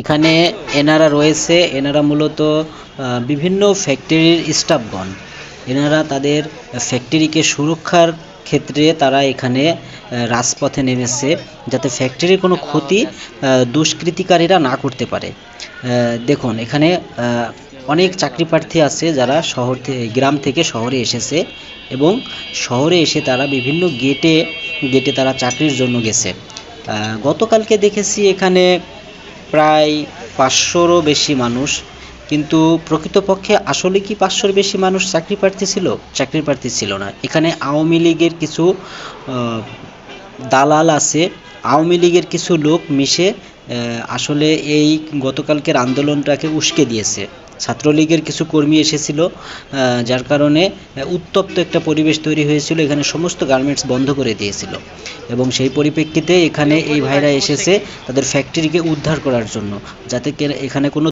এখানে এনারা রয়েছে, এনারা মূলত বিভিন্ন ফ্যাক্টরির স্টাফগণ। এনারা তাদের ফ্যাক্টরিকে সুরক্ষার ক্ষেত্রে তারা এখানে রাজপথে নেমেছে, যাতে ফ্যাক্টরির কোনো ক্ষতি দুষ্কৃতিকারীরা না করতে পারে। দেখুন, এখানে অনেক চাকরি প্রার্থী আছে যারা শহর থেকে গ্রাম থেকে শহরে এসেছে এবং শহরে এসে তারা বিভিন্ন গেটে গেটে তারা চাকরির জন্য গেছে। গতকালকে দেখেছি এখানে প্রায় পাঁচশোরও বেশি মানুষ। কিন্তু প্রকৃতপক্ষে আসলে কি পাঁচশোর বেশি মানুষ চাকরি প্রার্থী ছিল? চাকরি প্রার্থী ছিল না। এখানে আওয়ামী লীগের কিছু দালাল আছে। আওয়ামী লীগের কিছু লোক মিশে আসলে এই গতকালকের আন্দোলনটাকে উস্কে দিয়েছে। ছাত্রলীগের কিছু কর্মী এসেছিল যার কারণে উত্তপ্ত একটা পরিবেশ তৈরি হয়েছিল, এখানে সমস্ত গার্মেন্টস বন্ধ করে দিয়েছিল। এবং সেই পরিপ্রেক্ষিতে এখানে এই ভাইরা এসেছে, তাদের ফ্যাক্টরিকে উদ্ধার করার জন্য, যাতে এখানে কোনো